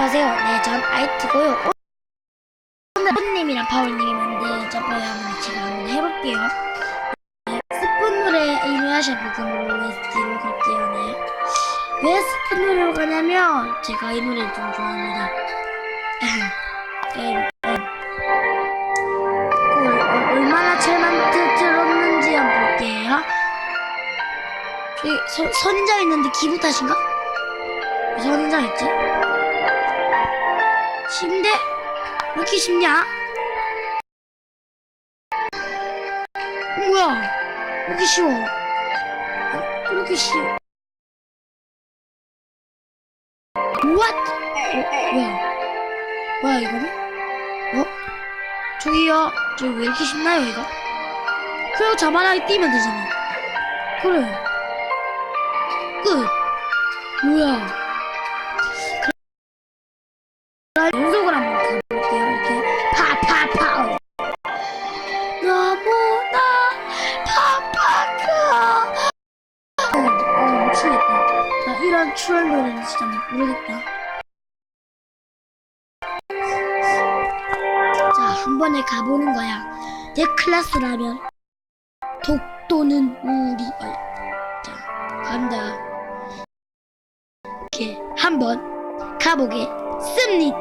안녕하세요. 네, 전 아이트고요. 오늘 손님이랑 파울님이 만든 점프를 한번 제가 한번 해볼게요. 네, 스푼물에 의미하신 부분으로 OST를 걸게요. 네. 왜 스푼물로 가냐면 제가 이 노래를 좀 좋아합니다. 네, 네. 그걸 어, 선인장 있는데 기분 탓인가? 왜 선인장 있지? 쉽데 왜 이렇게 쉽냐? 뭐야? 왜 이렇게 쉬워? 왜 이렇게 쉬워? What? 어, 뭐야? 뭐야 이거는? 어? 저기요 저기 왜 이렇게 쉽나요 이거? 그리고 자만하게 뛰면 되잖아 그래 끝 뭐야 이런 추월 노래는 진짜 모르겠다. 자, 한 번에 가보는 거야. 내 클래스라면 독도는 우리. 어, 자, 간다. 이렇게 한 번 가보겠습니다.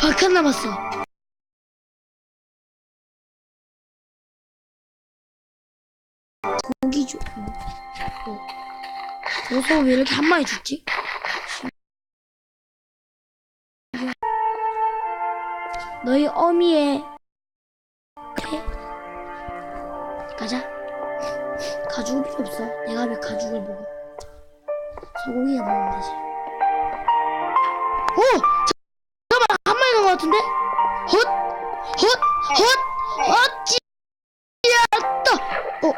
박한 남았어. 고기 줘. 어. 어. 어서 왜 이렇게 한 마리 줬지? 너희 어미의 태 가자. 가죽은 필요 없어. 내가 왜 가죽을 먹어? 소고기가 먹으면 되지. 오! 잠깐만 한 마리 간것 같은데? 헛! 헛! 헛! 어찌였다! 어?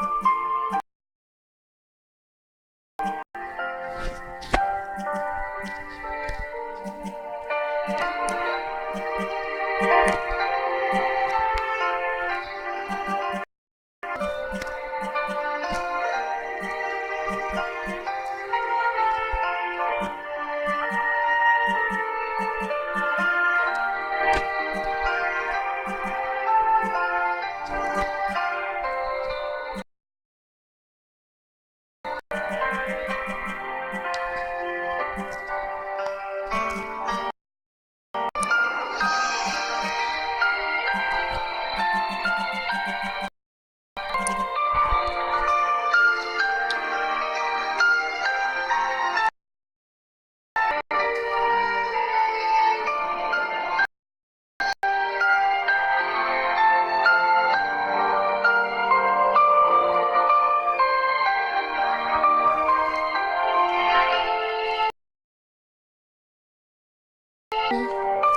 Thank you.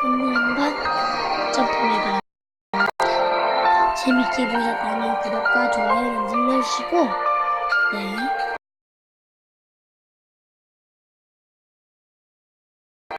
오늘 한번 점프해봐요. 재밌게 보셨다면 구독과 좋아요 눌러주시고, 네.